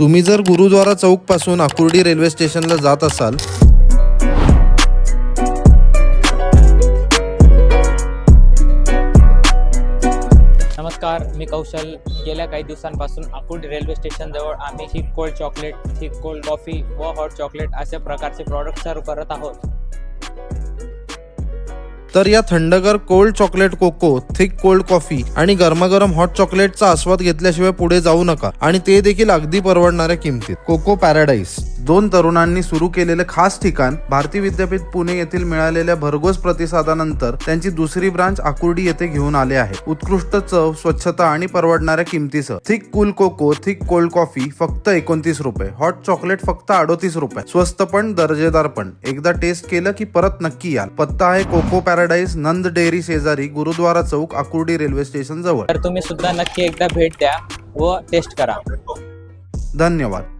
तुम्ही जर गुरुद्वारा चौकपासून आकुर्डी रेल्वे स्टेशनला जात असाल नमस्कार मी कौशल. गेल्या काही दिवसांपासून अकुर्डी रेल्वे स्टेशनजवळ आम्ही thick cold chocolate thick cold coffee व हॉट चॉकलेट अशा प्रकारचे प्रॉडक्ट सर्व करत आहोत. तर या थंडगर cold chocolate cocoa thick cold coffee आणि गरमागरम हॉट चॉकलेटचा आस्वाद घेतल्याशिवाय पुढे जाऊ नका आणि ते देखील अगदी परवडणाऱ्या किमतीत. कोको पॅराडाईस दोन तरुणांनी सुरू केलेले खास ठिकाण भारती विद्यापीठ पुणे येथील मिळालेल्या भरघोस प्रतिसादानंतर त्यांची दुसरी ब्रांच आकुर्डी येथे घेऊन आले आहे. उत्कृष्ट चव स्वच्छता आणि परवडणाऱ्या किमतीसह. Thick cool cocoa thick cold coffee फक्त एकोणतीस रुपये हॉट चॉकलेट फक्त अडोतीस रुपये. स्वस्त पण दर्जेदार पण. एकदा टेस्ट केलं की परत नक्की याल. पत्ता आहे cocoa para paradise Nand dairy शेजारी गुरुद्वारा चौक आकुर्डी रेल्वे स्टेशन जवळ. तर तुम्ही सुद्धा नक्की एकदा भेट द्या व टेस्ट करा. धन्यवाद.